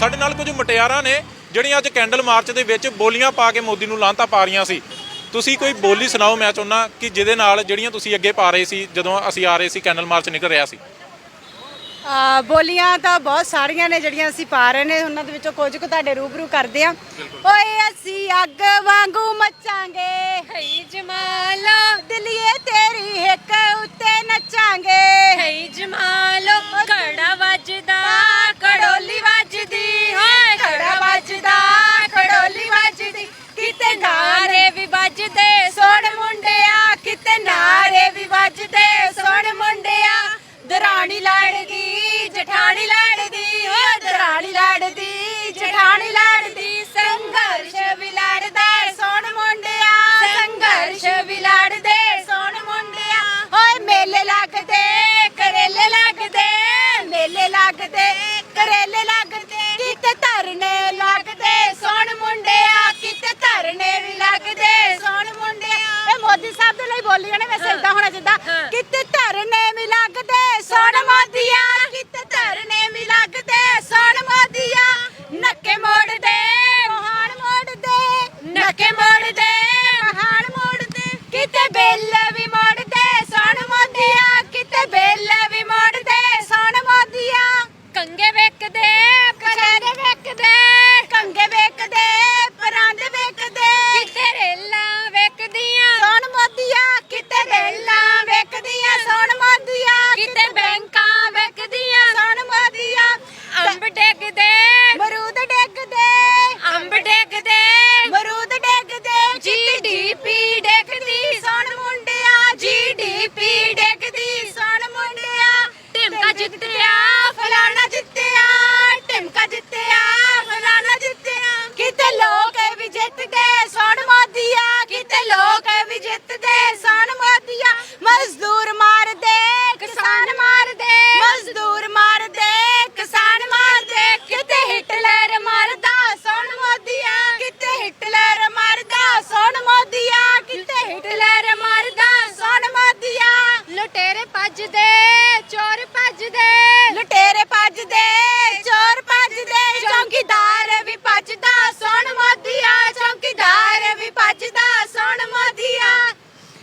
ਸਾਡੇ ਨਾਲ ਕੁਝ ਮਟਿਆਰਾਂ ਨੇ ਜਿਹੜੀਆਂ ਅੱਜ ਕੈਂਡਲ ਮਾਰਚ ਦੇ ਵਿੱਚ ਬੋਲੀਆਂ ਪਾ ਕੇ ਮੋਦੀ ਨੂੰ ਲਾਂਤਾ ਪਾ ਰਹੀਆਂ ਸੀ। ਤੁਸੀਂ ਕੋਈ ਬੋਲੀ ਸੁਣਾਓ ਮੈਂ ਚਾਹੁੰਦਾ ਕਿ ਜਿਹਦੇ ਨਾਲ ਜਿਹੜੀਆਂ ਤੁਸੀਂ ਅੱਗੇ ਪਾ ਰਹੇ ਸੀ ਜਦੋਂ ਅਸੀਂ ਆ ਰਹੇ ਸੀ ਕੈਂਡਲ ਮਾਰਚ ਨਿਕਲ ਰਿਹਾ ਸੀ। ਆ, ਬੋਲੀਆਂ ਤਾਂ ਬਹੁਤ ਸਾਰੀਆਂ ਨੇ ਜਿਹੜੀਆਂ ਅਸੀਂ ਪਾ ਰਹੇ ਨੇ ਉਹਨਾਂ ਦੇ ਵਿੱਚੋਂ ਕੁਝ ਕੁ ਤੁਹਾਡੇ ਰੂਬਰੂ ਕਰਦੇ ਆ ਓਏ ਅਸੀਂ ਅੱਗ ਵਾਂਗੂ ਮੱਚਾਂਗੇ। ਹਈ ਜਮਾਲੋ ਦਿਲੀਏ ਲੱਗਦੇ ਕਿਤੇ ਧਰਨੇ ਲੱਗਦੇ ਸੋਹਣ ਮੁੰਡਿਆ ਕਿਤੇ ਧਰਨੇ ਵੀ ਲੱਗਦੇ ਸੋਹਣ ਮੁੰਡਿਆ ਇਹ ਮੋਦੀ ਸਾਹਿਬ ਦੇ ਲਈ ਬੋਲੀਆਂ ਨੇ ਵੈਸੇ ਇਦਾਂ ਹੋਣਾ ਜਿੱਦਾਂ। ਕਿਤੇ ਧਰਨੇ ਵੀ ਲੱਗਦੇ ਸੋਹਣ ਮੋਦੀਆ ਜਿੱਤਿਆ ਫਲਾਣਾ ਜਿੱਤਿਆ ਟਿਮਕਾ ਜਿੱਤਿਆ ਫਲਾਣਾ ਜਿੱਤਿਆ ਕਿਤੇ ਲੋਕ ਵੀ ਜਿੱਤ ਗਏ ਸੋਹਣ ਮੋਦੀਆ ਕਿਤੇ ਲੋਕ ਵੀ ਜਿੱਤ ਗਏ ਸੋਹਣ ਮੋਦੀਆ ਮਜ਼ਦੂਰ ਮਾਰਦੇ ਕਿਸਾਨ ਮਾਰਦੇ ਮਜ਼ਦੂਰ ਮਾਰਦੇ ਕਿਸਾਨ ਮਾਰਦੇ ਕਿਤੇ ਹਿਟਲਰ ਮਰਦਾ ਸੋਹਣ ਮੋਦੀਆ ਕਿਤੇ ਹਿਟਲਰ ਮਰਦਾ ਸੋਹਣ ਮੋਦੀਆ ਕਿਤੇ ਹਿਟਲਰ ਮਰਦਾ ਸੋਹਣ ਮੋਦੀਆ ਲੁਟੇਰੇ ਭੱਜਦੇ ਚੋਰ ਭੱਜਦੇ ਲੁਟੇਰੇ ਭੱਜਦੇ ਚੋਰ ਭੱਜਦੇ ਚੌਂਕੀਦਾਰ ਵੀ ਭੱਜਦਾ ਸੋਹਣ ਮੋਦੀਆ ਚੌਂਕੀਦਾਰ ਵੀ ਭੱਜਦਾ ਸੋਹਣ ਮੋਦੀਆ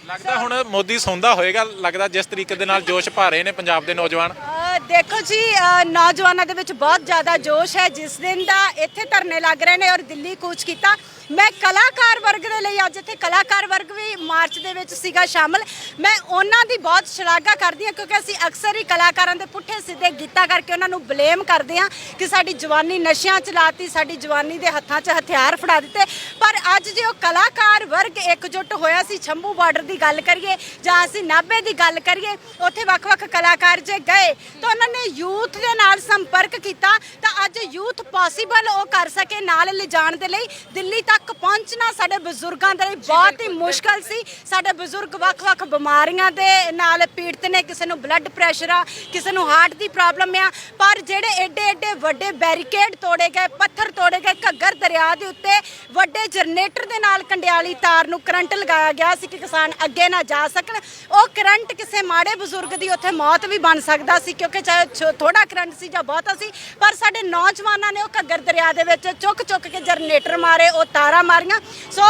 ਲੱਗਦਾ ਹੁਣ ਸੌਂਦਾ ਹੋਏਗਾ, ਲੱਗਦਾ ਜਿਸ ਤਰੀਕੇ ਦੇ ਨਾਲ ਜੋਸ਼ ਭਾ ਰਹੇ ਨੇ ਪੰਜਾਬ ਦੇ ਨੌਜਵਾਨ। ਦੇਖੋ ਜੀ ਨੌਜਵਾਨਾਂ ਦੇ ਵਿੱਚ ਬਹੁਤ ਜ਼ਿਆਦਾ ਜੋਸ਼ ਹੈ। ਜਿਸ ਦਿਨ ਦਾ ਇੱਥੇ ਧਰਨੇ ਲੱਗ ਰਹੇ ਨੇ ਔਰ ਦਿੱਲੀ ਕੂਚ ਕੀਤਾ। ਮੈਂ ਕਲਾਕਾਰ ਵਰਗ ਦੇ ਲਈ ਅੱਜ ਇੱਥੇ ਕਲਾਕਾਰ ਵਰਗ ਵੀ ਮਾਰਚ ਦੇ ਵਿੱਚ ਸੀਗਾ ਸ਼ਾਮਲ। ਮੈਂ ਉਹਨਾਂ ਦੀ ਬਹੁਤ ਸ਼ਲਾਘਾ ਕਰਦੀ ਹਾਂ ਕਿਉਂਕਿ ਅਸੀਂ ਅਕਸਰ ਹੀ ਕਲਾਕਾਰਾਂ ਦੇ ਪੁੱਠੇ ਸਿੱਧੇ ਗੀਤਾਂ ਕਰਕੇ ਉਹਨਾਂ ਨੂੰ ਬਲੇਮ ਕਰਦੇ ਹਾਂ ਕਿ ਸਾਡੀ ਜਵਾਨੀ ਨਸ਼ਿਆਂ ਚ ਲਾਤੀ, ਸਾਡੀ ਜਵਾਨੀ ਦੇ ਹੱਥਾਂ 'ਚ ਹਥਿਆਰ ਫੜਾ ਦਿੱਤੇ। ਪਰ ਅੱਜ ਜੇ ਉਹ ਕਲਾਕਾਰ ਵਰਗ ਇਕਜੁੱਟ ਹੋਇਆ ਸੀ ਛੰਭੂ ਬਾਰਡਰ ਦੀ ਗੱਲ ਕਰੀਏ ਜਾਂ ਅਸੀਂ ਨਾਭੇ ਦੀ ਗੱਲ ਕਰੀਏ, ਉੱਥੇ ਵੱਖ-ਵੱਖ ਕਲਾਕਾਰ ਜੇ ਗਏ ਤਾਂ ਉਹਨਾਂ ਨੇ ਯੂਥ ਦੇ ਨਾਲ ਸੰਪਰਕ ਕੀਤਾ ਤਾਂ ਅੱਜ ਯੂਥ ਪੋਸੀਬਲ ਉਹ ਕਰ ਸਕੇ ਨਾਲ ਲਿਜਾਣ ਦੇ ਲਈ। ਦਿੱਲੀ ਤੱਕ ਪਹੁੰਚਣਾ ਸਾਡੇ ਬਜ਼ੁਰਗਾਂ ਦੇ ਲਈ ਬਹੁਤ ਹੀ ਮੁਸ਼ਕਲ ਸੀ। ਸਾਡੇ ਬਜ਼ੁਰਗ ਵੱਖ-ਵੱਖ ਬਿਮਾਰੀਆਂ ਦੇ ਨਾਲ ਪੀੜਤ ਨੇ ਕਿਸੇ ਨੂੰ ਬਲੱਡ ਪ੍ਰੈਸ਼ਰ ਆ ਕਿਸੇ ਨੂੰ ਹਾਰਟ ਦੀ ਪ੍ਰੋਬਲਮ ਆ ਪਰ ਜਿਹੜੇ ਏਡੇ ਏਡੇ ਵੱਡੇ ਬੈਰੀਕੇਡ ਤੋੜੇ ਗਏ ਪੱਥਰ ਤੋੜੇ ਗਏ ਘੱਗਰ ਦਰਿਆ ਦੇ ਉੱਤੇ ਵੱਡੇ ਜਨਰੇਟਰ ਦੇ ਨਾਲ ਕੰਡਿਆਲੀ ਤਾਰ ਨੂੰ ਕਰੰਟ ਲਗਾਇਆ ਗਿਆ ਸੀ ਕਿ ਕਿਸਾਨ ਅੱਗੇ ਨਾ ਜਾ ਸਕਣ। ਉਹ ਕਰੰਟ ਕਿਸੇ ਮਾੜੇ ਬਜ਼ੁਰਗ ਦੀ ਉੱਥੇ ਮੌਤ ਵੀ ਬਣ ਸਕਦਾ ਸੀ ਕਿਉਂਕਿ ਚਾਹੇ ਥੋੜਾ ਕਰੰਟ ਸੀ ਜਾਂ ਬਹੁਤਾ ਸੀ, ਪਰ ਸਾਡੇ ਨੌਜਵਾਨਾਂ ਨੇ ਉਹ ਘੱਗਰ ਦਰਿਆ ਦੇ ਵਿੱਚ ਚੁੱਕ ਚੁੱਕ ਕੇ ਜਨਰੇਟਰ ਮਾਰੇ, ਉਹ ਤਾਰਾਂ ਮਾਰੀਆਂ। ਸੋ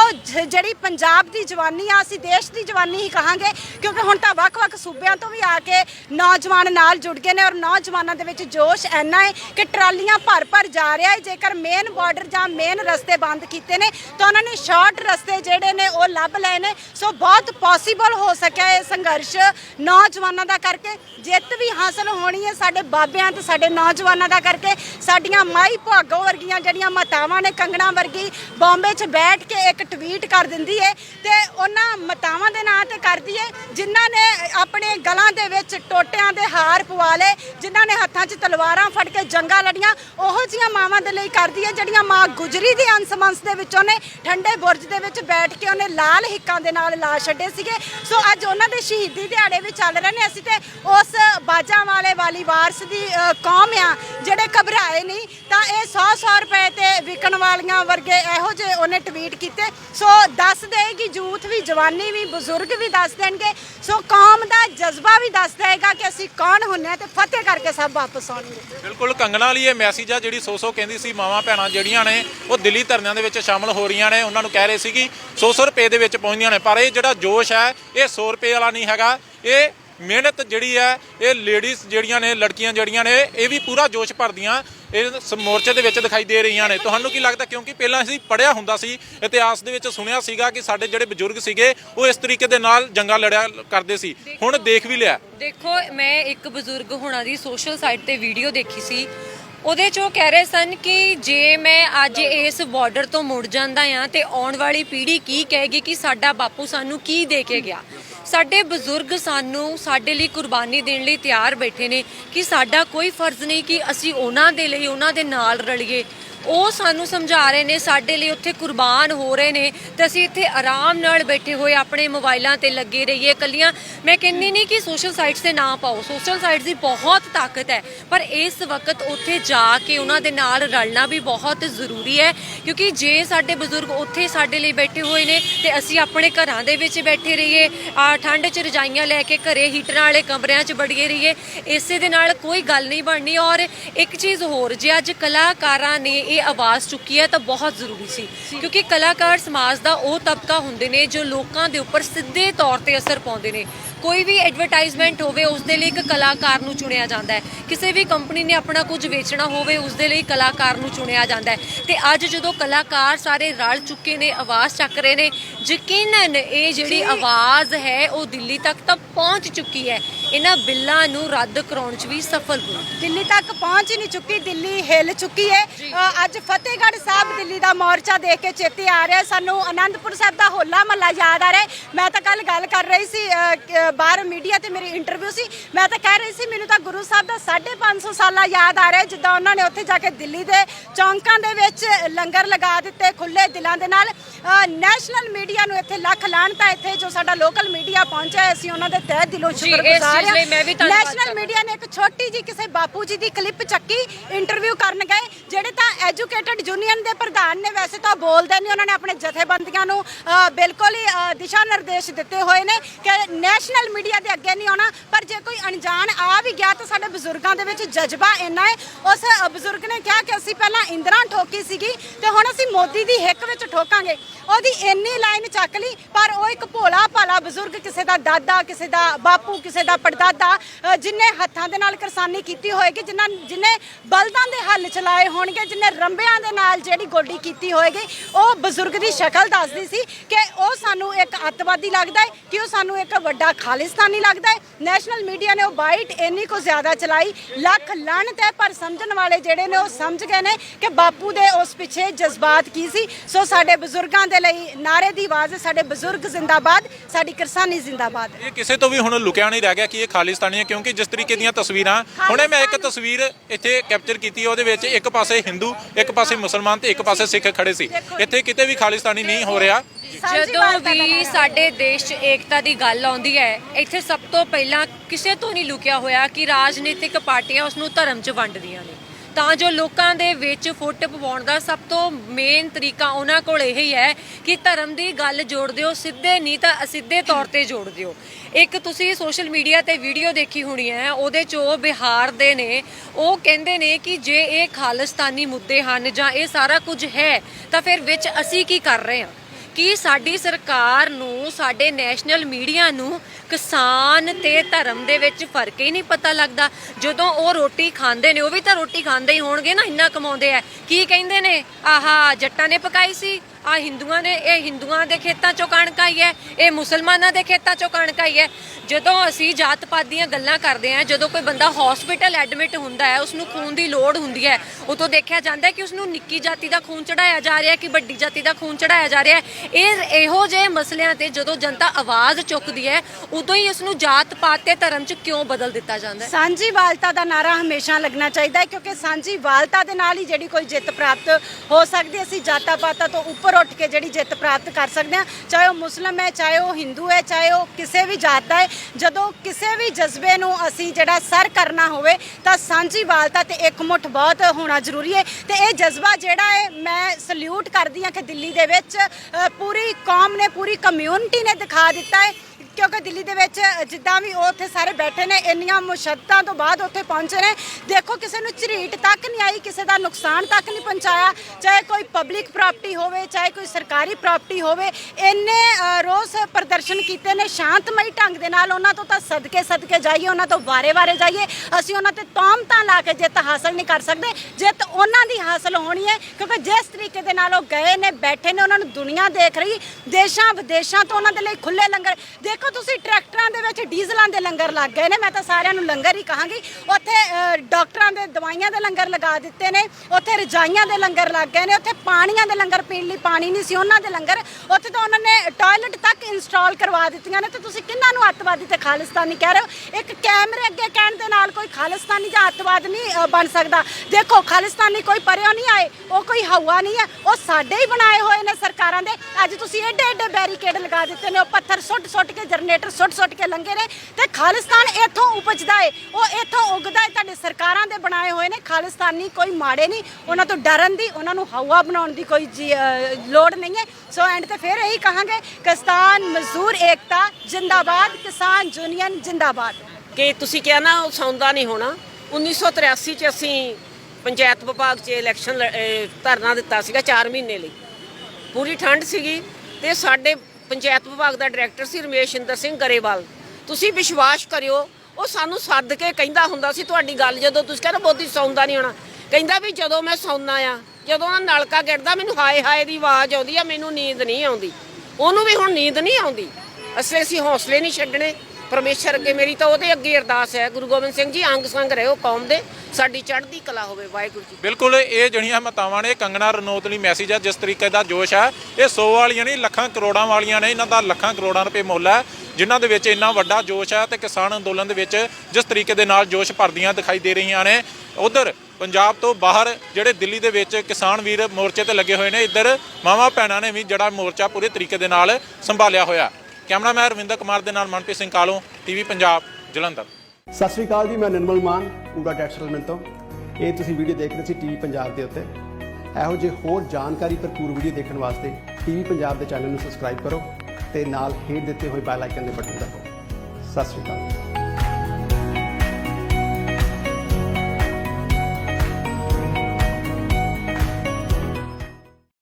ਜਿਹੜੀ ਪੰਜਾਬ ਦੀ ਜਵਾਨੀ ਆ, ਅਸੀਂ ਦੇਸ਼ ਦੀ ਜਵਾਨੀ ਹੀ ਕਹਾਂਗੇ, ਕਿਉਂਕਿ ਹੁਣ ਤਾਂ ਵੱਖ-ਵੱਖ ਸੂਬਿਆਂ ਤੋਂ ਵੀ ਆ ਕੇ ਨੌਜਵਾਨ ਨਾਲ ਜੁੜ ਗਏ ਨੇ ਔਰ ਨੌਜਵਾਨਾਂ ਦੇ ਵਿੱਚ ਜੋਸ਼ ਇੰਨਾ ਹੈ ਕਿ ਟਰਾਲੀਆਂ ਭਰ-ਭਰ ਜਾ ਰਿਹਾ ਹੈ। ਜੇਕਰ ਮੇਨ ਬਾਰਡਰ ਜਾਂ ਮੇਨ ਰਸਤੇ ਬੰਦ ਕੀਤੇ ਨੇ, ਤਾਂ ਉਹਨਾਂ ਨੇ ਸ਼ਾਰਟ ਰਸਤੇ ਜਿਹੜੇ ਨੇ, ਉਹ ਲੱਭ ਲਏ ਨੇ। ਸੋ ਬਹੁਤ ਪੋਸੀਬਲ ਹੋ ਸਕਿਆ ਇਹ ਸੰਘਰਸ਼ ਨੌਜਵਾਨਾਂ ਦਾ ਕਰਕੇ। ਜਿੱਤ ਵੀ ਹਾਸਲ ਹੋਣੀ ਹੈ ਸਾਡੇ ਬਾਬਿਆਂ ਤੇ ਸਾਡੇ ਨੌਜਵਾਨਾਂ ਦਾ ਕਰਕੇ ਸਾਡੀਆਂ ਮਾਈ ਭਾਗੋ ਵਰਗੀਆਂ ਜਿਹੜੀਆਂ ਮਾਤਾਵਾਂ ਨੇ ਕੰਗਣਾ ਵਰਗੀ ਬੰਬੇ 'ਚ ਬੈਠ ਕੇ ਇੱਕ ਟਵੀਟ ਕਰ ਦਿੰਦੀ ਹੈ ਤੇ ਉਹਨਾਂ ਮਾਤਾਵਾਂ ਦੇ ਨਾਂ ਤੇ ਕਰਦੀ ਹੈ ਜਿਨ੍ਹਾਂ ਨੇ ਆਪਣੇ ਗਲਾਂ ਦੇ ਵਿੱਚ ਟੋਟਿਆਂ ਦੇ ਹਾਰ ਪਵਾ ਲਏ, ਜਿਨ੍ਹਾਂ ਨੇ ਹੱਥਾਂ 'ਚ ਤਲਵਾਰਾਂ ਫੜ ਕੇ ਜੰਗਾਂ ਲੜੀਆਂ, ਉਹੋ ਜੀਆਂ ਮਾਵਾਂ ਦੇ ਲਈ ਕਰਦੀ ਹੈ ਜਿਹੜੀਆਂ ਮਾਂ ਗੁਜਰੀ ਦੇ ਅੰਸਮੰਸ ਦੇ ਵਿੱਚ ਉਹਨੇ ਠੰਡੇ ਬੁਰਜ ਦੇ ਵਿੱਚ ਬੈਠ ਕੇ ਉਹਨੇ ਲਾਲ ਹਿੱਕਾਂ ਦੇ ਨਾਲ ਲਾ ਛੱਡੇ ਸੀਗੇ। ਸੋ ਅੱਜ ਉਹਨਾਂ ਦੇ ਸ਼ਹੀਦੀ ਦਿਹਾੜੇ ਵੀ ਚੱਲ ਰਹੇ ਨੇ, ਅਸੀਂ ਤੇ ਉਸ ਬਾਜਾਂ ਵਾਲੇ ਵਾਲੀ ਵਾਰਸ ਦੀ ਕੌਮ ਆ, ਜਿਹੜੇ ਘਬਰਾਏ ਨਹੀਂ, ਤਾਂ ਇਹ 100-100 ਰੁਪਏ ਤੇ ਵਿਕਣ ਵਾਲੀਆਂ ਵਰਗੇ ਇਹੋ ਜਿਹੇ ਉਹਨੇ ਟਵੀਟ ਕੀਤੇ। ਸੋ ਦੱਸ ਦੇਗੀ ਯੂਥ ਵੀ, ਜਵਾਨੀ ਵੀ, ਬਜ਼ੁਰਗ ਵੀ ਦੱਸ ਦੇਣਗੇ। ਸੋ ਕੌਮ ਦਾ ਜਜ਼ਬਾ ਵੀ ਦੱਸ ਦੇਗਾ ਕਿ ਅਸੀਂ ਕੌਣ ਹੁੰਨੇ ਆ ਤੇ ਫਤਿਹ ਕਰਕੇ ਸਭ ਵਾਪਸ ਆਉਣਗੇ। ਬਿਲਕੁਲ, ਕੰਗਣਾ ਲਈ ਇਹ ਮੈਸੇਜ ਆ ਜਿਹੜੀ ਸੌ ਸੌ ਕਹਿੰਦੀ ਸੀ, ਮਾਵਾਂ ਭੈਣਾਂ ਜਿਹੜੀਆਂ ਨੇ, ਉਹ ਦਿੱਲੀ ਧਰਨਿਆਂ ਦੇ ਵਿੱਚ ਸ਼ਾਮਲ ਹੋ ਰਹੀਆਂ ਨੇ, ਉਹਨਾਂ ਨੂੰ ਕਹਿ ਰਹੇ ਸੀ ਕਿ 100 ਰੁਪਏ ਦੇ ਵਿੱਚ ਪਹੁੰਚਦੀਆਂ ਨੇ, ਪਰ ਇਹ ਜਿਹੜਾ ਜੋਸ਼ ਹੈ, ਇਹ 100 ਰੁਪਏ ਵਾਲਾ ਨਹੀਂ ਹੈਗਾ। ਇਹ ਮਿਹਨਤ ਜਿਹੜੀ ਹੈ ਇਹ ਲੇਡੀਜ਼ ਜਿਹੜੀਆਂ ਨੇ ਲੜਕੀਆਂ ਜਿਹੜੀਆਂ ਨੇ ਇਹ ਵੀ ਪੂਰਾ ਜੋਸ਼ ਭਰਦੀਆਂ ਇਹ ਸ- ਮੋਰਚੇ ਦੇ ਵਿੱਚ ਦਿਖਾਈ ਦੇ ਰਹੀਆਂ ਨੇ। ਤੁਹਾਨੂੰ ਕੀ ਲੱਗਦਾ ਕਿਉਂਕਿ ਪਹਿਲਾਂ ਅਸੀਂ ਪੜਿਆ ਹੁੰਦਾ ਸੀ ਇਤਿਹਾਸ ਦੇ ਵਿੱਚ ਸੁਣਿਆ ਸੀਗਾ ਕਿ ਸਾਡੇ ਜਿਹੜੇ ਬਜ਼ੁਰਗ ਸੀਗੇ ਉਹ ਇਸ ਤਰੀਕੇ ਦੇ ਨਾਲ ਜੰਗਾਂ ਲੜਿਆ ਕਰਦੇ ਸੀ। ਹੁਣ ਦੇਖ ਵੀ ਲਿਆ। ਦੇਖੋ ਮੈਂ ਇੱਕ ਬਜ਼ੁਰਗ ਹੋਣਾ ਦੀ ਸੋਸ਼ਲ ਸਾਈਟ ਤੇ ਵੀਡੀਓ ਦੇਖੀ ਸੀ। ਉਹਦੇ 'ਚ ਉਹ ਕਹਿ ਰਹੇ ਸਨ ਕਿ ਜੇ ਮੈਂ ਅੱਜ ਇਸ ਬਾਰਡਰ ਤੋਂ ਮੁੜ ਜਾਂਦਾ ਆ ਤੇ ਆਉਣ ਵਾਲੀ ਪੀੜ੍ਹੀ ਕੀ ਕਹੇਗੀ ਕਿ ਸਾਡਾ ਬਾਪੂ ਸਾਨੂੰ ਕੀ ਦੇ ਕੇ ਗਿਆ? ਸਾਡੇ ਬਜ਼ੁਰਗ ਸਾਨੂੰ ਸਾਡੇ ਲਈ ਕੁਰਬਾਨੀ ਦੇਣ ਲਈ ਤਿਆਰ ਬੈਠੇ ਨੇ ਕਿ ਸਾਡਾ ਕੋਈ ਫਰਜ਼ ਨਹੀਂ ਕਿ ਅਸੀਂ ਉਹਨਾਂ ਦੇ ਲਈ, ਉਹਨਾਂ ਦੇ ਨਾਲ ਰਲੀਏ। ਉਹ ਸਾਨੂੰ ਸਮਝਾ ਰਹੇ ਨੇ, ਸਾਡੇ ਲਈ ਉੱਥੇ ਕੁਰਬਾਨ ਹੋ ਰਹੇ ਨੇ ਤੇ ਅਸੀਂ ਇੱਥੇ ਆਰਾਮ ਨਾਲ ਬੈਠੇ ਹੋਏ ਆਪਣੇ ਮੋਬਾਈਲਾਂ ਤੇ ਲੱਗੇ ਰਹੀਏ ਕੱਲੀਆਂ ਮੈਂ ਕਹਿੰਦੀ ਨਹੀਂ ਕਿ ਸੋਸ਼ਲ ਸਾਈਟਸ ਤੇ ਨਾ ਪਾਓ। ਸੋਸ਼ਲ ਸਾਈਟਸ ਦੀ ਬਹੁਤ ਤਾਕਤ ਹੈ, ਪਰ ਇਸ ਵਕਤ ਉੱਥੇ ਜਾ ਕੇ ਉਹਨਾਂ ਦੇ ਨਾਲ ਰਲਣਾ ਵੀ ਬਹੁਤ ਜ਼ਰੂਰੀ ਹੈ, ਕਿਉਂਕਿ ਜੇ ਸਾਡੇ ਬਜ਼ੁਰਗ ਉੱਥੇ ਸਾਡੇ ਲਈ ਬੈਠੇ ਹੋਏ ਨੇ ਤੇ ਅਸੀਂ ਆਪਣੇ ਘਰਾਂ ਦੇ ਵਿੱਚ ਬੈਠੇ ਰਹੀਏ, ਆ ਠੰਡ 'ਚ ਰਜਾਈਆਂ ਲੈ ਕੇ ਘਰੇ ਹੀਟਰਾਂ ਵਾਲੇ ਕਮਰਿਆਂ 'ਚ ਵੜੀਏ ਰਹੀਏ, ਇਸੇ ਦੇ ਨਾਲ ਕੋਈ ਗੱਲ ਨਹੀਂ ਬਣਨੀ। ਔਰ ਇੱਕ ਚੀਜ਼ ਹੋਰ, ਜੇ ਅੱਜ ਕਲਾਕਾਰਾਂ ਨੇ ਇਹ ਆਵਾਜ਼ ਚੁੱਕੀ ਹੈ ਤਾਂ ਬਹੁਤ ਜ਼ਰੂਰੀ ਸੀ। ਕਿਉਂਕਿ ਕਲਾਕਾਰ ਸਮਾਜ ਦਾ ਉਹ ਤਬਕਾ ਹੁੰਦੇ ਨੇ ਜੋ ਲੋਕਾਂ ਦੇ ਉੱਪਰ ਸਿੱਧੇ ਤੌਰ ਤੇ ਅਸਰ ਪਾਉਂਦੇ ਨੇ। ਕੋਈ ਵੀ ਐਡਵਰਟਾਈਜ਼ਮੈਂਟ ਹੋਵੇ ਉਸ ਦੇ ਲਈ ਇੱਕ ਕਲਾਕਾਰ ਨੂੰ ਚੁਣਿਆ ਜਾਂਦਾ ਹੈ। ਕਿਸੇ ਵੀ ਕੰਪਨੀ ਨੇ ਆਪਣਾ ਕੁਝ ਵੇਚਣਾ ਹੋਵੇ ਉਸ ਦੇ ਲਈ ਕਲਾਕਾਰ ਨੂੰ ਚੁਣਿਆ ਜਾਂਦਾ ਹੈ। ਤੇ ਅੱਜ ਜਦੋਂ ਕਲਾਕਾਰ ਸਾਰੇ ਰਲ ਚੁੱਕੇ ਨੇ ਆਵਾਜ਼ ਚੱਕ ਰਹੇ ਨੇ ਯਕੀਨਨ ਇਹ ਜਿਹੜੀ ਆਵਾਜ਼ ਹੈ ਉਹ ਦਿੱਲੀ ਤੱਕ ਤਾਂ ਪਹੁੰਚ ਚੁੱਕੀ ਹੈ। ਇਹਨਾਂ ਬਿੱਲਾਂ ਨੂੰ ਰੱਦ ਕਰਾਉਣ 'ਚ ਵੀ ਸਫਲ ਹੋਈ ਦਿੱਲੀ ਤੱਕ ਪਹੁੰਚ ਹੀ ਨਹੀਂ ਚੁੱਕੀ ਦਿੱਲੀ ਹਿੱਲ ਚੁੱਕੀ ਹੈ। ਅੱਜ ਫਤਿਹਗੜ੍ਹ ਸਾਹਿਬ ਦਿੱਲੀ ਦਾ ਮੋਰਚਾ ਦੇਖ ਕੇ ਚੇਤੇ ਆ ਰਿਹਾ ਸਾਨੂੰ ਆਨੰਦਪੁਰ ਸਾਹਿਬ ਦਾ ਹੋਲਾ ਮਹੱਲਾ ਯਾਦ ਆ ਰਿਹਾ। ਮੈਂ ਤਾਂ ਕੱਲ ਗੱਲ ਕਰ ਰਹੀ ਸੀ ਬਾਹਰ ਮੀਡੀਆ ਤੇ ਮੇਰੀ ਇੰਟਰਵਿਊ ਸੀ। ਮੈਂ ਤਾਂ ਕਹਿ ਰਹੀ ਸੀ ਮੈਨੂੰ ਤਾਂ ਗੁਰੂ ਸਾਹਿਬ ਦਾ 550 ਸਾਲਾ ਯਾਦ ਆ ਰਿਹਾ ਹੈ, ਜਿੱਦਾਂ ਉਹਨਾਂ ਨੇ ਉੱਥੇ ਜਾ ਕੇ ਦਿੱਲੀ ਦੇ ਚੌਂਕਾਂ ਦੇ ਵਿੱਚ ਲੰਗਰ ਲਗਾ ਦਿੱਤੇ ਖੁੱਲੇ ਦਿਲਾਂ ਦੇ ਨਾਲ। ਨੈਸ਼ਨਲ ਮੀਡੀਆ ਨੂੰ ਇੱਥੇ ਲੱਖ ਲਾਹਣਤਾ ਇੱਥੇ ਜੋ ਸਾਡਾ ਲੋਕਲ ਮੀਡੀਆ ਪਹੁੰਚਿਆ ਹੈ, ਅਸੀਂ ਉਹਨਾਂ ਦੇ ਤਹਿ ਦਿਲੋਂ ਸ਼ੁਕਰਗੁਜ਼ਾਰ ਧੰਨਵਾਦ ਨੈਸ਼ਨਲ ਮੀਡੀਆ ਨੇ ਇੱਕ ਛੋਟੀ ਜੀ ਕਿਸੇ ਬਾਪੂ ਜੀ ਦੀ ਕਲਿੱਪ ਚੱਕੀ ਇੰਟਰਵਿਊ ਕਰਨ ਗਏ ਜਿਹੜੇ ਤਾਂ ਐਜੂਕੇਟਡ ਯੂਨੀਅਨ ਦੇ ਪ੍ਰਧਾਨ ਨੇ ਵੈਸੇ ਤਾਂ ਬੋਲਦੇ ਨਹੀਂ ਉਹਨਾਂ ਨੇ ਆਪਣੇ ਜਥੇਬੰਦੀਆਂ ਨੂੰ ਬਿਲਕੁਲ ਹੀ ਦਿਸ਼ਾ ਨਿਰਦੇਸ਼ ਦਿੱਤੇ ਹੋਏ ਨੇ ਕਿ ਨੈਸ਼ਨਲ ਮੀਡੀਆ ਦੇ ਅੱਗੇ ਨਹੀਂ ਆਉਣਾ ਪਰ ਜੇ ਕੋਈ ਅਣਜਾਣ ਆ ਵੀ ਗਿਆ ਤਾਂ ਸਾਡੇ ਬਜ਼ੁਰਗਾਂ ਦੇ ਵਿੱਚ ਜਜ਼ਬਾ ਇੰਨਾ ਹੈ। ਉਸ ਬਜ਼ੁਰਗ ਨੇ ਕਿਹਾ ਕਿ ਅਸੀਂ ਪਹਿਲਾਂ ਇੰਦਰਾ ਠੋਕੀ ਸੀਗੀ ਤੇ ਹੁਣ ਅਸੀਂ ਮੋਦੀ ਦੀ ਹਿੱਕ ਵਿੱਚ ਠੋਕਾਂਗੇ। ਉਹਦੀ ਇੰਨੀ ਲਾਈਨ ਚੱਕ ਲਈ ਪਰ ਉਹ ਇੱਕ ਭੋਲਾ ਭਾਲਾ ਬਜ਼ੁਰਗ ਕਿਸੇ ਦਾ ਦਾਦਾ ਕਿਸੇ ਦਾ ਬਾਪੂ ਕਿਸੇ ਦਾ ਪੜਦਾਦਾ ਅ, ਜਿਨੇ ਹੱਥਾਂ ਦੇ ਨਾਲ ਕਿਰਸਾਨੀ ਕੀਤੀ ਹੋਏਗੀ ਜਿਨ੍ਹਾਂ ਜਿਨੇ ਬਲਦਾਂ ਦੇ ਹੱਲ ਚਲਾਏ ਹੋਣਗੇ ਜਿਨੇ ਰੰਬਿਆਂ ਦੇ ਨਾਲ ਜਿਹੜੀ ਗੋਡੀ ਕੀਤੀ ਹੋਏਗੀ ਉਹ ਬਜ਼ੁਰਗ ਦੀ ਸ਼ਕਲ ਦੱਸਦੀ ਸੀ ਕਿ ਉਹ ਸਾਨੂੰ ਇੱਕ ਅੱਤਵਾਦੀ ਲੱਗਦਾ ਹੈ ਕਿ ਉਹ ਸਾਨੂੰ ਇੱਕ ਵੱਡਾ ਖਾਲਿਸਤਾਨੀ ਲੱਗਦਾ ਹੈ। ਨੈਸ਼ਨਲ ਮੀਡੀਆ ਨੇ ਉਹ ਬਾਈਟ ਇੰਨੀ ਕੋ ਜ਼ਿਆਦਾ ਚਲਾਈ। ਲੱਖ ਲਾਹਨਤ ਹੈ ਪਰ ਸਮਝਣ ਵਾਲੇ ਜਿਹੜੇ ਨੇ ਉਹ ਸਮਝ ਗਏ ਨੇ ਕਿ ਬਾਪੂ ਦੇ ਉਸ ਪਿੱਛੇ ਜਜ਼ਬਾਤ ਕੀ ਸੀ। ਸੋ ਸਾਡੇ ਬਜ਼ੁਰਗਾਂ ਦੇ ਲਈ ਨਾਰੇ ਦੀ ਆਵਾਜ਼ ਹੈ। ਸਾਡੇ ਬਜ਼ੁਰਗ ਜ਼ਿੰਦਾਬਾਦ ਸਾਡੀ ਕਿਰਸਾਨੀ ਜ਼ਿੰਦਾਬਾਦ ਇਹ ਕਿਸੇ ਤੋਂ ਵੀ ਹੁਣ ਲੁਕਿਆ ਨਹੀਂ ਰਹਿ ਗਿਆ ਕਿ ਇਹ ਖਾਲਿਸਤਾਨੀ ਹੈ ਕਿਉਂਕਿ ਜਿਸ ਤਰੀਕੇ ਦੀਆਂ ਤਸਵੀਰਾਂ ਹੁਣੇ ਮੈਂ ਇੱਕ ਤਸਵੀਰ ਇੱਥੇ ਕੈਪਚਰ ਕੀਤੀ ਉਹਦੇ ਵਿੱਚ ਇੱਕ ਪਾਸੇ ਹਿੰਦੂ ਇੱਕ ਪਾਸੇ ਮੁਸਲਮਾਨ ਤੇ ਇੱਕ ਪਾਸੇ ਸਿੱਖ ਖੜੇ ਸੀ। ਇੱਥੇ ਕਿਤੇ ਵੀ ਖਾਲਿਸਤਾਨੀ ਨਹੀਂ ਹੋ ਰਿਹਾ। ਜਦੋਂ ਵੀ। ਸਾਡੇ ਦੇਸ਼ 'ਚ ਏਕਤਾ ਦੀ ਗੱਲ ਆਉਂਦੀ ਹੈ ਇੱਥੇ ਸਭ ਤੋਂ ਪਹਿਲਾਂ ਕਿਸੇ ਤੋਂ ਨਹੀਂ ਲੁਕਿਆ ਹੋਇਆ ਕਿ ਰਾਜਨੀਤਿਕ ਪਾਰਟੀਆਂ ਉਸ ਨੂੰ ਧਰਮ 'ਚ ਵੰਡਦੀਆਂ ਨੇ। ਤਾਂ ਜੋ ਲੋਕਾਂ ਦੇ ਵਿੱਚ ਫੁੱਟ ਪਵਾਉਣ ਦਾ ਸਭ ਤੋਂ ਮੇਨ ਤਰੀਕਾ ਉਹਨਾਂ ਕੋਲ ਇਹ ਹੀ ਹੈ ਕਿ ਧਰਮ ਦੀ ਗੱਲ ਜੋੜ ਦਿਓ ਸਿੱਧੇ ਨਹੀਂ ਤਾਂ ਅਸਿੱਧੇ ਤੌਰ ਤੇ ਜੋੜ ਦਿਓ। ਇੱਕ ਤੁਸੀਂ ਸੋਸ਼ਲ ਮੀਡੀਆ ਤੇ ਵੀਡੀਓ ਦੇਖੀ ਹੋਣੀ ਹੈ ਉਹਦੇ 'ਚ ਉਹ ਬਿਹਾਰ ਦੇ ਨੇ ਉਹ ਕਹਿੰਦੇ ਨੇ ਕਿ ਜੇ ਇਹ ਖਾਲਿਸਤਾਨੀ ਮੁੱਦੇ ਹਨ ਜਾਂ ਇਹ ਸਾਰਾ ਕੁਝ ਹੈ ਤਾਂ ਫਿਰ ਵਿੱਚ ਅਸੀਂ ਕੀ ਕਰ ਰਹੇ ਹਾਂ? ਕਿ ਸਾਡੀ ਸਰਕਾਰ ਨੂੰ, ਸਾਡੇ ਨੈਸ਼ਨਲ ਮੀਡੀਆ ਨੂੰ ਕਿਸਾਨ ਤੇ ਧਰਮ ਦੇ ਵਿੱਚ ਫ਼ਰਕ ਹੀ ਨਹੀਂ ਪਤਾ ਲੱਗਦਾ। ਜਦੋਂ ਉਹ ਰੋਟੀ ਖਾਂਦੇ ਨੇ, ਉਹ ਵੀ ਤਾਂ ਰੋਟੀ ਖਾਂਦੇ ਹੀ ਹੋਣਗੇ ਨਾ, ਇੰਨਾ ਕਮਾਉਂਦੇ ਆ। ਕੀ ਕਹਿੰਦੇ ਨੇ? ਆਹਾ, ਜੱਟਾਂ ਨੇ ਪਕਾਈ ਸੀ। ਆ ਹਿੰਦੂਆਂ ਨੇ, ਇਹ ਹਿੰਦੂਆਂ ਦੇ ਖੇਤਾਂ ਚੋਂ ਕਣਕ ਆਈ ਹੈ, ਇਹ ਮੁਸਲਮਾਨਾਂ ਦੇ ਖੇਤਾਂ ਚੋਂ ਕਣਕ ਆਈ ਹੈ। ਜਦੋਂ ਅਸੀਂ ਜਾਤ ਪਾਤ ਦੀਆਂ ਗੱਲਾਂ ਕਰਦੇ ਹਾਂ, ਜਦੋਂ ਕੋਈ ਬੰਦਾ ਹਸਪੀਟਲ ਐਡਮਿਟ ਹੁੰਦਾ ਹੈ ਉਸ ਨੂੰ ਖੂਨ ਦੀ ਲੋੜ ਹੁੰਦੀ ਹੈ, ਉਦੋਂ ਦੇਖਿਆ ਜਾਂਦਾ ਹੈ ਕਿ ਉਸ ਨੂੰ ਨਿੱਕੀ ਜਾਤੀ ਦਾ ਖੂਨ ਚੜਾਇਆ ਜਾ ਰਿਹਾ ਹੈ ਕਿ ਵੱਡੀ ਜਾਤੀ ਦਾ ਖੂਨ ਚੜਾਇਆ ਜਾ ਰਿਹਾ ਹੈ। ਇਹ ਇਹੋ ਜਿਹੇ ਮਸਲਿਆਂ ਤੇ ਜਦੋਂ ਜਨਤਾ ਆਵਾਜ਼ ਚੁੱਕਦੀ ਹੈ, ਉਦੋਂ ਹੀ ਉਸ ਨੂੰ ਜਾਤ ਪਾਤ ਤੇ ਧਰਮ 'ਚ ਕਿਉਂ ਬਦਲ ਦਿੱਤਾ ਜਾਂਦਾ ਹੈ? ਸਾਂਝੀ ਵਾਲਤਾ ਦਾ ਨਾਰਾ ਹਮੇਸ਼ਾ ਲੱਗਣਾ ਚਾਹੀਦਾ ਹੈ, ਕਿਉਂਕਿ ਸਾਂਝੀ ਵਾਲਤਾ ਦੇ ਨਾਲ ਹੀ ਜਿਹੜੀ ਕੋਈ ਜਿੱਤ ਪ੍ਰਾਪਤ ਹੋ ਸਕਦੀ ਅਸੀਂ ਜਾਤਾਂ ਪਾਤਾਂ ਤੋਂ ਉੱਪਰ ਉੱਠ ਕੇ ਜਿਹੜੀ ਜਿੱਤ ਪ੍ਰਾਪਤ ਕਰ ਸਕਦੇ ਹਾਂ। ਚਾਹੇ ਉਹ ਮੁਸਲਮ ਹੈ, ਚਾਹੇ ਉਹ ਹਿੰਦੂ ਹੈ, ਚਾਹੇ ਉਹ ਕਿਸੇ ਵੀ ਜਾਤ ਦਾ ਹੈ, ਜਦੋਂ ਕਿਸੇ ਵੀ ਜਜ਼ਬੇ ਨੂੰ ਅਸੀਂ ਜਿਹੜਾ ਸਰ ਕਰਨਾ ਹੋਵੇ, ਤਾਂ ਸਾਂਝੀਵਾਲਤਾ ਤੇ ਇਕਮੁੱਠ ਬਹੁਤ ਹੋਣਾ ਜ਼ਰੂਰੀ ਹੈ। ਤੇ ਇਹ ਜਜ਼ਬਾ ਜਿਹੜਾ ਹੈ, ਮੈਂ ਸਲੂਟ ਕਰਦੀ ਹਾਂ ਕਿ ਦਿੱਲੀ ਦੇ ਵਿੱਚ ਪੂਰੀ ਕੌਮ ਨੇ, ਪੂਰੀ ਕਮਿਊਨਿਟੀ ਨੇ ਦਿਖਾ ਦਿੱਤਾ ਹੈ ਕਿਉਂਕਿ ਦਿੱਲੀ ਦੇ ਵਿੱਚ ਜਿੱਦਾਂ ਵੀ ਉਹ ਉੱਥੇ ਸਾਰੇ ਬੈਠੇ ਨੇ, ਇੰਨੀਆਂ ਮੁਸ਼ੱਦਤਾਂ ਤੋਂ ਬਾਅਦ ਉੱਥੇ ਪਹੁੰਚੇ ਨੇ। ਦੇਖੋ ਕਿਸੇ ਨੂੰ ਝਰੀਟ ਤੱਕ ਨਹੀਂ ਆਈ, ਕਿਸੇ ਦਾ ਨੁਕਸਾਨ ਤੱਕ ਨਹੀਂ ਪਹੁੰਚਾਇਆ। ਚਾਹੇ ਕੋਈ ਪਬਲਿਕ ਪ੍ਰਾਪਰਟੀ ਹੋਵੇ, ਚਾਹੇ ਕੋਈ ਸਰਕਾਰੀ ਪ੍ਰਾਪਰਟੀ ਹੋਵੇ, ਇੰਨੇ ਰੋਸ ਪ੍ਰਦਰਸ਼ਨ ਕੀਤੇ ਨੇ। ਸ਼ਾਂਤਮਈ ਢੰਗ ਦੇ ਨਾਲ ਉਹਨਾਂ ਤੋਂ ਤਾਂ ਸਦਕੇ ਸਦਕੇ ਜਾਈਏ, ਉਹਨਾਂ ਤੋਂ ਵਾਰੇ-ਵਾਰੇ ਜਾਈਏ। ਅਸੀਂ ਉਹਨਾਂ ਤੇ ਤੌਮਤਾਂ ਲਾ ਕੇ ਜਿੱਤ ਹਾਸਲ ਨਹੀਂ ਕਰ ਸਕਦੇ। ਜਿੱਤ ਉਹਨਾਂ ਦੀ ਹਾਸਲ ਹੋਣੀ ਹੈ, ਕਿਉਂਕਿ ਜਿਸ ਤਰੀਕੇ ਦੇ ਨਾਲ ਉਹ ਗਏ ਨੇ, ਬੈਠੇ ਨੇ, ਉਹਨਾਂ ਨੂੰ ਦੁਨੀਆ ਦੇਖ ਰਹੀ। ਦੇਸ਼ਾਂ ਵਿਦੇਸ਼ਾਂ ਤੋਂ ਉਹਨਾਂ ਦੇ ਲਈ ਖੁੱਲੇ ਲੰਗਰ। ਦੇਖੋ ਤੁਸੀਂ ਟਰੈਕਟਰਾਂ ਦੇ ਵਿੱਚ ਡੀਜ਼ਲਾਂ ਦੇ ਲੰਗਰ ਲੱਗ ਗਏ ਨੇ, ਮੈਂ ਤਾਂ ਸਾਰਿਆਂ ਨੂੰ ਲੰਗਰ ਹੀ ਕਹਾਂਗੀ। ਉੱਥੇ ਡਾਕਟਰਾਂ ਦੇ ਦਵਾਈਆਂ ਦੇ ਲੰਗਰ ਲਗਾ ਦਿੱਤੇ ਨੇ, ਉੱਥੇ ਰਜਾਈਆਂ ਦੇ ਲੰਗਰ ਲੱਗ ਗਏ ਨੇ, ਉੱਥੇ ਪਾਣੀਆਂ ਦੇ ਲੰਗਰ ਪੀਣ ਲਈ ਪਾਣੀ ਨਹੀਂ ਸੀ, ਉਹਨਾਂ ਦੇ ਲੰਗਰ, ਉੱਥੇ ਤਾਂ ਉਹਨਾਂ ਨੇ ਟਾਇਲਟ ਤੱਕ ਇੰਸਟਾਲ ਕਰਵਾ ਦਿੱਤੀਆਂ ਨੇ, ਤੇ ਤੁਸੀਂ ਕਿੰਨਾਂ ਨੂੰ ਅੱਤਵਾਦੀ ਤੇ ਖਾਲਿਸਤਾਨੀ ਕਹਿ ਰਹੇ ਹੋ? ਇੱਕ ਕੈਮਰੇ ਅੱਗੇ ਕਹਿਣ ਦੇ ਨਾਲ ਕੋਈ ਖਾਲਿਸਤਾਨੀ ਜਾਂ ਅੱਤਵਾਦ ਨਹੀਂ ਬਣ ਸਕਦਾ। ਦੇਖੋ, ਖਾਲਿਸਤਾਨੀ ਕੋਈ ਪਰਿਓ ਨਹੀਂ ਆਏ, ਉਹ ਕੋਈ ਹਵਾ ਨਹੀਂ ਹੈ, ਉਹ ਸਾਡੇ ਹੀ ਬਣਾਏ ਹੋਏ ਨੇ ਸਰਕਾਰਾਂ ਦੇ। ਅੱਜ ਤੁਸੀਂ ਏਡੇ ਏਡੇ ਬੈਰੀਕੇਡ ਲਗਾ ਦਿੱਤੇ ਨੇ, ਉਹ ਪੱਥਰ ਸੁੱਟ ਸੁੱਟ ਕੇ ਜਨਰੇਟਰ ਸੁੱਟ ਸੁੱਟ ਕੇ ਲੰਗੇ ਨੇ ਤੇ ਖਾਲਿਸਤਾਨ ਇੱਥੋਂ ਉਪਜਦਾ ਹੈ ਉਹ ਇੱਥੋਂ ਉਗਦਾ ਹੈ ਤੁਹਾਡੇ ਸਰਕਾਰਾਂ ਦੇ ਬਣਾਏ ਹੋਏ ਨੇ। ਖਾਲਿਸਤਾਨੀ ਕੋਈ ਮਾੜੇ ਨਹੀਂ। ਉਹਨਾਂ ਤੋਂ ਡਰਨ ਦੀ, ਉਹਨਾਂ ਨੂੰ ਹਵਾ ਬਣਾਉਣ ਦੀ ਕੋਈ ਲੋੜ ਨਹੀਂ ਹੈ ਸੋ ਐਂਡ ਤੇ ਫਿਰ ਇਹੀ ਕਹਾਂਗੇ, ਕਿਸਾਨ ਮਜ਼ਦੂਰ ਏਕਤਾ, ਜਿੰਦਾਬਾਦ। ਕਿਸਾਨ ਯੂਨੀਅਨ, ਜਿੰਦਾਬਾਦ। ਕਿ ਤੁਸੀਂ ਕਿਹਾ ਨਾ, ਉਹ ਸੌਂਦਾ ਨਹੀਂ ਹੋਣਾ। 1983 ਚ ਅਸੀਂ ਪੰਚਾਇਤ ਵਿਭਾਗ 'ਚ ਇਲੈਕਸ਼ਨ ਧਰਨਾ ਦਿੱਤਾ ਸੀਗਾ 4 ਮਹੀਨੇ ਲਈ। ਪੂਰੀ ਠੰਡ ਸੀਗੀ ਤੇ ਸਾਡੇ ਪੰਚਾਇਤ ਵਿਭਾਗ ਦਾ ਡਾਇਰੈਕਟਰ ਸੀ ਰਮੇਸ਼ ਇੰਦਰ ਸਿੰਘ ਗਰੇਵਾਲ। ਤੁਸੀਂ ਵਿਸ਼ਵਾਸ ਕਰਿਓ, ਉਹ ਸਾਨੂੰ ਸੱਦ ਕੇ ਕਹਿੰਦਾ ਹੁੰਦਾ ਸੀ ਤੁਹਾਡੀ ਗੱਲ ਜਦੋਂ ਤੁਸੀਂ ਕਹਿੰਦੇ ਬੋਦੀ ਸੌਂਦਾ ਨਹੀਂ ਹੋਣਾ। ਕਹਿੰਦਾ ਵੀ ਜਦੋਂ ਮੈਂ ਸੌਂਦਾ ਆ, ਜਦੋਂ ਉਹ ਨਲਕਾ ਗਿਰਦਾ, ਮੈਨੂੰ ਹਾਏ ਹਾਏ ਦੀ ਆਵਾਜ਼ ਆਉਂਦੀ ਆ, ਮੈਨੂੰ ਨੀਂਦ ਨਹੀਂ ਆਉਂਦੀ। ਉਹਨੂੰ ਵੀ ਹੁਣ ਨੀਂਦ ਨਹੀਂ ਆਉਂਦੀ। ਅਸਲੇ ਅਸੀਂ ਹੌਸਲੇ ਨਹੀਂ ਛੱਡਣੇ। ਪਰਮੇਸ਼ਰ ਅੱਗੇ ਮੇਰੀ ਤਾਂ ਉਹਦੇ ਅੱਗੇ ਅਰਦਾਸ ਹੈ, ਗੁਰੂ ਗੋਬਿੰਦ ਸਿੰਘ ਜੀ, ਅੰਗ ਸੰਗ ਰਹੋ, ਕੌਮ ਦੇ, ਸਾਡੀ ਚੜ੍ਹਦੀ ਕਲਾ ਹੋਵੇ, ਵਾਹਿਗੁਰੂ ਜੀ। ਬਿਲਕੁਲ, ਇਹ ਜਿਹੜੀਆਂ ਮਤਾਵਾਂ ਨੇ, ਕੰਗਣਾ ਰਣੌਤ ਲਈ ਮੈਸੇਜ ਹੈ, ਜਿਸ ਤਰੀਕੇ ਦਾ ਜੋਸ਼ ਹੈ, ਇਹ 100 ਵਾਲੀਆਂ ਨਹੀਂ, ਲੱਖਾਂ ਕਰੋੜਾਂ ਵਾਲੀਆਂ ਨੇ, ਇਹਨਾਂ ਦਾ ਲੱਖਾਂ ਕਰੋੜਾਂ ਰੁਪਏ ਮੁੱਲ ਹੈ, ਜਿਨ੍ਹਾਂ ਦੇ ਵਿੱਚ ਇੰਨਾ ਵੱਡਾ ਜੋਸ਼ ਹੈ ਤੇ ਕਿਸਾਨ ਅੰਦੋਲਨ ਦੇ ਵਿੱਚ ਜਿਸ ਤਰੀਕੇ ਦੇ ਨਾਲ ਜੋਸ਼ ਭਰਦੀਆਂ ਦਿਖਾਈ ਦੇ ਰਹੀਆਂ ਨੇ, ਉਧਰ ਪੰਜਾਬ ਤੋਂ ਬਾਹਰ ਜਿਹੜੇ ਦਿੱਲੀ ਦੇ ਵਿੱਚ ਕਿਸਾਨ ਵੀਰ ਮੋਰਚੇ ਤੇ ਲੱਗੇ ਹੋਏ ਨੇ, ਇੱਧਰ ਮਾਵਾਂ ਭੈਣਾਂ ਨੇ ਵੀ ਜਿਹੜਾ ਮੋਰਚਾ ਪੂਰੇ ਤਰੀਕੇ ਦੇ ਨਾਲ ਸੰਭਾਲਿਆ ਹੋਇਆ। ਕੈਮਰਾਮੈਨ ਰਵਿੰਦਰ ਕੁਮਾਰ ਦੇ ਨਾਲ ਮਨਪ੍ਰੀਤ ਸਿੰਘ ਕਾਲੋਂ, ਟੀਵੀ ਪੰਜਾਬ, ਜਲੰਧਰ। ਸਤਿ ਸ਼੍ਰੀ ਅਕਾਲ ਜੀ, ਮੈਂ ਨਿਰਮਲ ਮਾਨ, ਪੂਰਾ ਡੈਟ ਸੈਟਲਮੈਂਟ ਤੋਂ ਇਹ ਤੁਸੀਂ ਵੀਡੀਓ ਦੇਖ ਰਹੇ ਸੀ ਟੀਵੀ ਪੰਜਾਬ ਦੇ ਉੱਤੇ। ਇਹੋ ਜਿਹੇ ਹੋਰ ਜਾਣਕਾਰੀ ਭਰਪੂਰ ਵੀਡੀਓ ਦੇਖਣ ਵਾਸਤੇ ਟੀਵੀ ਪੰਜਾਬ ਦੇ ਚੈਨਲ ਨੂੰ ਸਬਸਕ੍ਰਾਈਬ ਕਰੋ ਤੇ ਨਾਲ ਹੇਠ ਦਿੱਤੇ ਹੋਏ ਬੈਲ ਆਈਕਨ ਦੇ ਬਟਨ ਦਬਾਓ। ਸਤਿ ਸ਼੍ਰੀ ਅਕਾਲ।